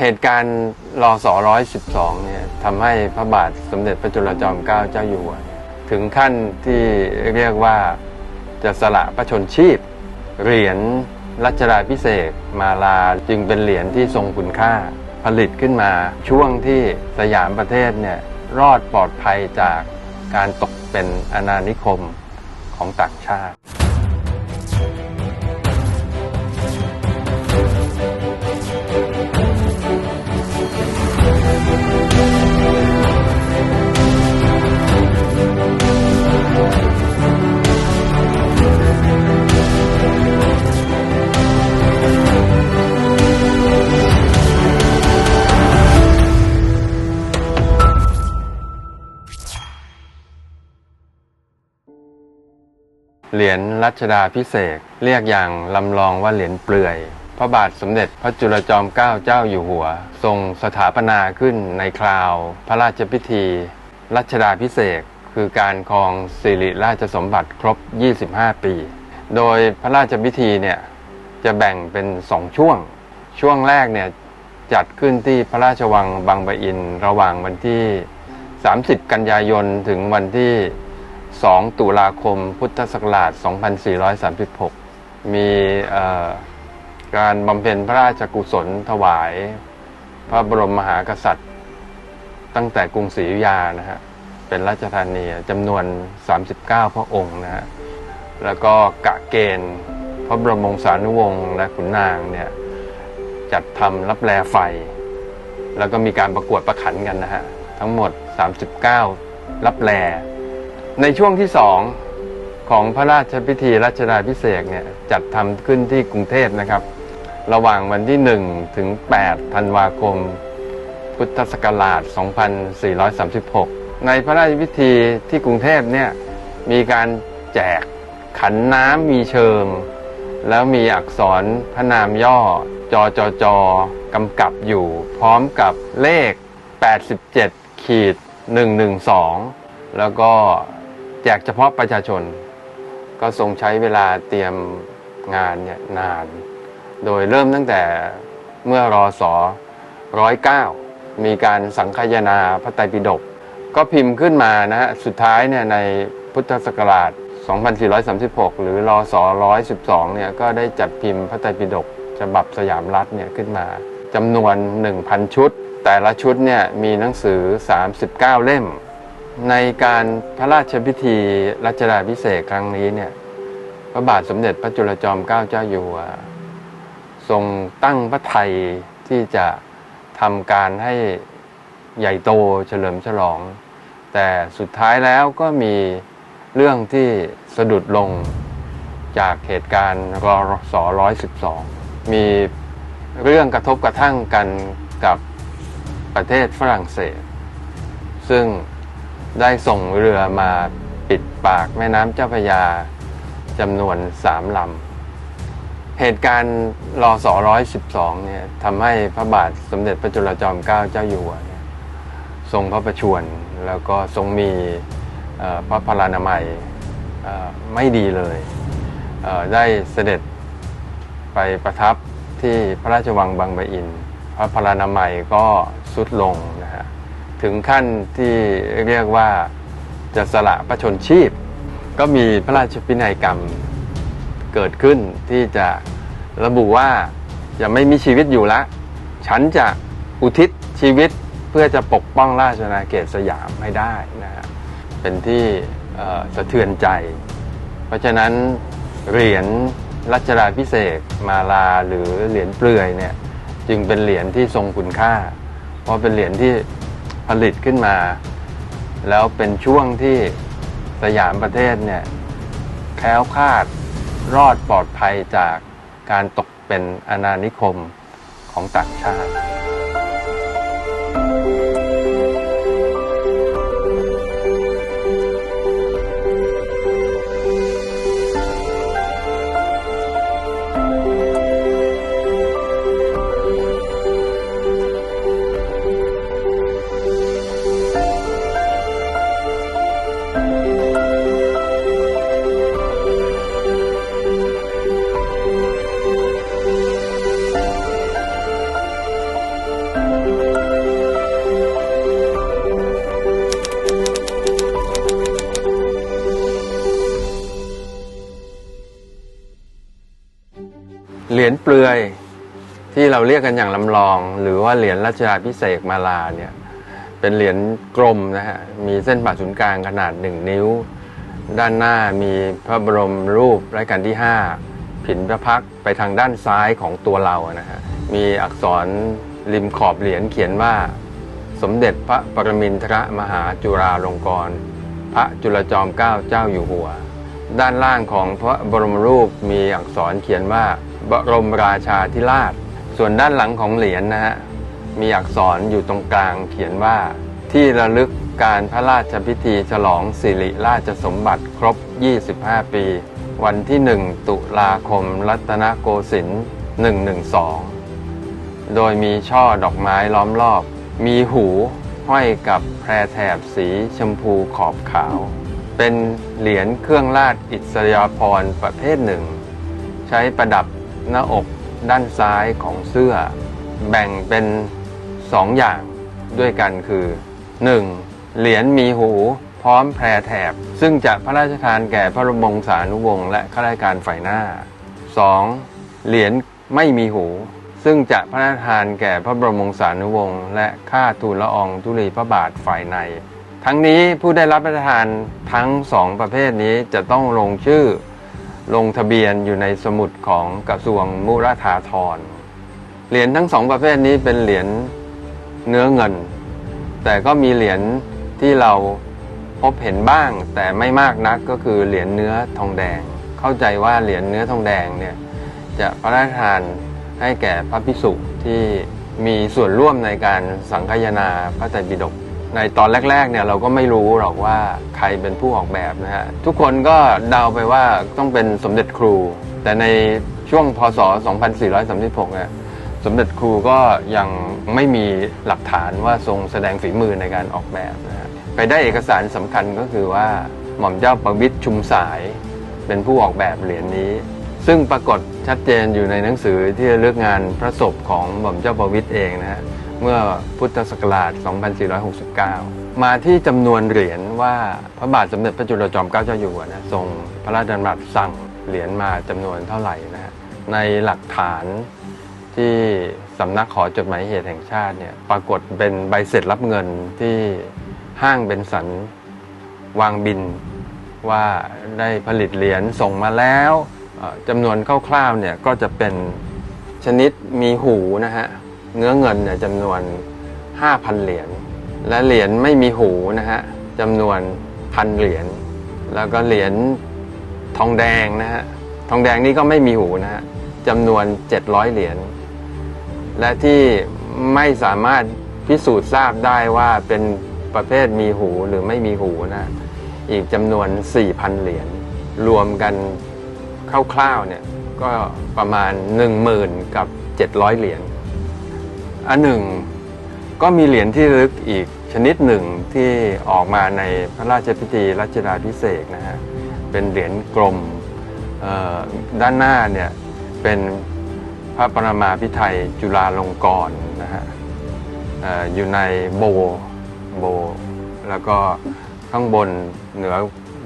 เหตุการณ์รอสอร้อยสิบสองเนี่ยทำให้พระบาทสมเด็จพระจุลจอมเกล้าเจ้าอยู่หัวถึงขั้นที่เรียกว่าจะสละพระชนชีพ เหรียญรัชดาพิเศษมาลาจึงเป็นเหรียญที่ทรงคุณค่า ผลิตขึ้นมาช่วงที่สยามประเทศเนี่ยรอดปลอดภัยจากการตกเป็นอาณานิคมของต่างชาติ เหรียญรัชดาพิเศษเรียกอย่างลำลองว่าเหรียญเปลือย พระบาทสมเด็จพระจุลจอมเกล้าเจ้าอยู่หัว ทรงสถาปนาขึ้นในคราว พระราชพิธี รัชดาพิเศษคือการครองสิริราชสมบัติครบ 25 ปี โดยพระราชพิธีเนี่ยจะแบ่งเป็นสองช่วง ช่วงแรกเนี่ยจัดขึ้นที่พระราชวังบางปะอิน ระหว่างวันที่ 30 กันยายนถึงวันที่ 2 ตุลาคม พุทธศักราช 2436 มีการบำเพ็ญพระราชกุศลถวาย พระบรมมหากษัตริย์ ตั้งแต่กรุงศรีอยุธยานะฮะ เป็นราชธานีจำนวน 39 พระองค์นะฮะ แล้วก็กะเกณฑ์พระบรมวงศานุวงศ์และขุนนางเนี่ย จัดทำรับแลไฟ แล้วก็มีการประกวดประขันกันนะฮะ ทั้งหมด 39 รับแล ในช่วงที่สองของพระราชพิธีรัชดาพิเศษเนี่ยจัดทำขึ้นที่กรุงเทพนะครับ ระหว่างวันที่ 1 ถึง 8 ธันวาคม พุทธศักราช 2436 ในพระราชพิธีที่กรุงเทพเนี่ยมีการแจกขันน้ำมีเชิง แล้วมีอักษรพระนามย่อจอจอจอกำกับอยู่ พร้อมกับเลข 87ขีด112 แล้วก็ แจกเฉพาะประชาชน ก็ทรงใช้เวลาเตรียมงานเนี่ยนาน โดยเริ่มตั้งแต่เมื่อรอสอ109มีการสังคายนาพระไตรปิฎกก็พิมพ์ขึ้นมานะฮะสุดท้ายเนี่ยในพุทธศักราช 2436 หรือรอสอ112 เนี่ยก็ได้จัดพิมพ์พระไตรปิฎกฉบับสยามรัฐเนี่ยขึ้นมาจำนวน 1,000 ชุด แต่ละชุดเนี่ยมีหนังสือ 39 เล่ม ในการพระราชพิธีรัชดาพิเศษครั้งนี้เนี่ย พระบาทสมเด็จพระจุลจอมเกล้าเจ้าอยู่หัวทรงตั้งพระไทยที่จะทำการให้ใหญ่โตเฉลิมฉลอง แต่สุดท้ายแล้วก็มีเรื่องที่สะดุดลงจากเหตุการณ์รอสอ112มีเรื่องกระทบกระทั่งกันกับประเทศฝรั่งเศส ซึ่ง ได้ส่งเรือมาปิดปากแม่น้ำเจ้าพระยาจำนวนสามลำ เหตุการณ์รอสอ112เนี่ยทำให้พระบาทสมเด็จพระจุลจอมเกล้าเจ้าอยู่หัวทรงพระประชวรแล้วก็ทรงมีพระพลานามัยไม่ดีเลยเได้เสด็จไปประทับที่พระราชวังบางปะอิน พระพลานามัยก็สุดลงนะฮะ ถึงขั้นที่เรียกว่าจะสละพระชนชีพ ก็มีพระราชพินัยกรรมเกิดขึ้นที่จะระบุว่าจะไม่มีชีวิตอยู่ละ ฉันจะอุทิศชีวิตเพื่อจะปกป้องราชอาเขตสยามให้ได้นะฮะเป็นที่สะเทือนใจ เพราะฉะนั้นเหรียญรัชดาพิเศษมาลาหรือเหรียญเปลือยเนี่ยจึงเป็นเหรียญที่ทรงคุณค่า เพราะเป็นเหรียญที่ ผลิตขึ้นมา แล้วเป็นช่วงที่สยามประเทศเนี่ยแคล้วคลาดรอดปลอดภัยจากการตกเป็นอาณานิคมของต่างชาติ ยญเปลือยที่เราเรียกกันอย่างลำลอง หรือว่าเหรียญรัชาพิเศษกมาลาเนี่ยเป็นเหรียญกลมนะฮะมีเส้นผ่าศูนย์กลางขนาด 1 นิ้ว ด้านหน้ามีพระบรมรูปรัชกาลที่ 5 ผินพระพักไปทางด้านซ้ายของตัวเรานะฮะมีอักษรริมขอบเหรียญเขียนว่าสมเด็จพระปรมินทรมหาจุฬาลงกรณพระจุลจอมเกล้าเจ้าอยู่หัว ด้านล่างของพระบรมรูปมีอักษรเขียนว่า บรมราชาธิราช ส่วนด้านหลังของเหรียญนะฮะ มีอักษรอยู่ตรงกลางเขียนว่า ที่ระลึกการพระราชพิธีฉลองสิริราชสมบัติครบ 25 ปี วันที่ 1 ตุลาคมรัตนโกสินทร์112 โดยมีช่อดอกไม้ล้อมรอบ มีหูห้อยกับแพรแถบสีชมพูขอบขาว เป็นเหรียญเครื่องราชอิสริยาภรณ์ประเภทหนึ่ง ใช้ประดับ หน้าอกด้านซ้ายของเสื้อ แบ่งเป็นสองอย่างด้วยกันคือ 1. เหรียญมีหูพร้อมแพรแถบ ซึ่งจะพระราชทานแก่พระบรมวงศานุวงศ์และข้าราชการฝ่ายหน้า 2. เหรียญไม่มีหู ซึ่งจะพระราชทานแก่พระบรมวงศานุวงศ์และข้าทูลละอองธุลีพระบาทฝ่ายใน ทั้งนี้ผู้ได้รับพระราชทานทั้งสองประเภทนี้จะต้องลงชื่อ ลงทะเบียนอยู่ในสมุดของกระทรวงมุราธาธรเหรียญทั้งสองประเภทนี้เป็นเหรียญเนื้อเงิน แต่ก็มีเหรียญที่เราพบเห็นบ้าง แต่ไม่มากนักก็คือเหรียญเนื้อทองแดง เข้าใจว่าเหรียญเนื้อทองแดงเนี่ยจะพระราชทานให้แก่พระภิกษุที่มีส่วนร่วมในการสังคายนาพระไตรปิฎก ในตอนแรกๆเนี่ยเราก็ไม่รู้หรอกว่าใครเป็นผู้ออกแบบนะฮะทุกคนก็เดาไปว่าต้องเป็นสมเด็จครู แต่ในช่วงพศ 2436เนี่ยสมเด็จครูก็ยังไม่มีหลักฐานว่าทรงแสดงฝีมือในการออกแบบนะฮะไปได้เอกสารสำคัญก็คือว่าหม่อมเจ้าประวิตรชุมสายเป็นผู้ออกแบบเหรียญนี้ ซึ่งปรากฏชัดเจนอยู่ในหนังสือที่ระลึกงานพระศพของหม่อมเจ้าประวิตรเองนะฮะเมื่อพุทธศักราช 2469 มาที่จำนวนเหรียญว่าพระบาทสมเด็จพระจุลจอมเกล้าเจ้าอยู่หัวนะทรงพระราชดำรัสสั่งเหรียญมาจำนวนเท่าไหร่นะฮะในหลักฐานที่สำนักขอจดหมายเหตุแห่งชาติเนี่ยปรากฏเป็นใบเสร็จรับเงินที่ห้างเบนสันวางบินว่าได้ผลิตเหรียญส่งมาแล้ว จำนวนคร่าวๆเนี่ยก็จะเป็นชนิดมีหูนะฮะเนื้อเงินเนี่ยจำนวน 5,000 เหรียญและเหรียญไม่มีหูนะฮะจำนวนพันเหรียญแล้วก็เหรียญทองแดงนะฮะทองแดงนี่ก็ไม่มีหูนะฮะจำนวน 700 เหรียญและที่ไม่สามารถพิสูจน์ทราบได้ว่าเป็นประเภทมีหูหรือไม่มีหูนะอีกจำนวน 4,000 เหรียญรวมกัน คร่าวๆเนี่ยก็ประมาณ 10,000 กับ 700 เหรียญอันหนึ่งก็มีเหรียญที่ลึกอีกชนิดหนึ่งที่ออกมาในพระราชพิธีรัชดาพิเศษนะฮะเป็นเหรียญกลมด้านหน้าเนี่ยเป็นพระปรมาภิไธยจุฬาลงกรณ์นะฮะเอ่ออยู่ในโบโบ แล้วก็ข้างบนเหนือ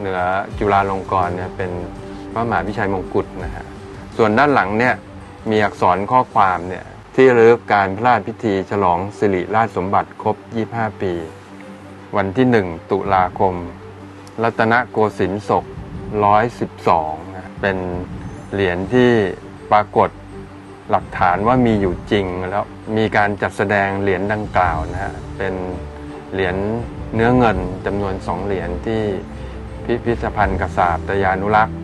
เหนือจุฬาลงกรณ์เนี่ยเป็น พระมหาพิชัยมงกุฎนะฮะส่วนด้านหลังเนี่ยมีอักษรข้อความเนี่ยที่ระลึกการพระราชพิธีฉลองสิริราชสมบัติครบ 25 ปี วันที่ 1 ตุลาคม รัตนโกสินทร์ศก 112นะเป็นเหรียญที่ปรากฏหลักฐานว่ามีอยู่จริงแล้วมีการจัดแสดงเหรียญดังกล่าวนะฮะเป็นเหรียญเนื้อเงินจำนวนสองเหรียญที่พิพิธภัณฑ์กษาปตยานุรักษ์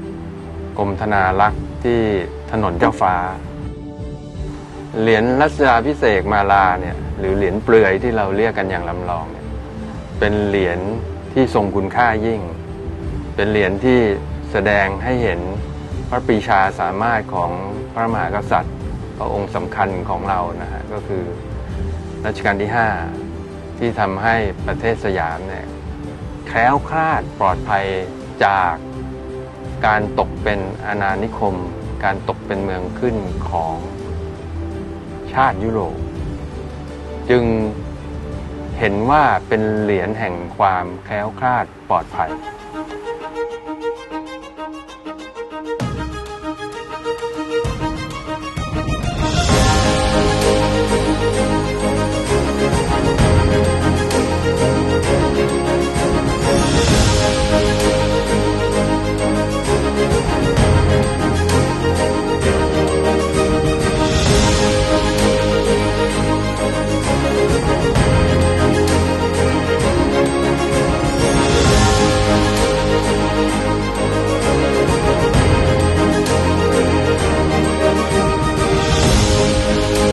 กรมธนารักษ์ที่ถนนเจ้าฟ้า เหรียญรัชดาพิเศษมาลาเนี่ยหรือเหรียญเปลือยที่เราเรียกกันอย่างลำลองเนี่ยเป็นเหรียญที่ทรงคุณค่ายิ่ง เป็นเหรียญที่แสดงให้เห็นพระปีชาสามารถของพระมหากษัตริย์ พระองค์สำคัญของเรานะฮะก็คือรัชกาลที่ 5 ที่ทำให้ประเทศสยามเนี่ยแคล้วคลาดปลอดภัยจาก การตกเป็นอาณานิคม การตกเป็นเมืองขึ้นของชาติยุโรป จึงเห็นว่าเป็นเหรียญแห่งความแคล้วคลาดปลอดภัย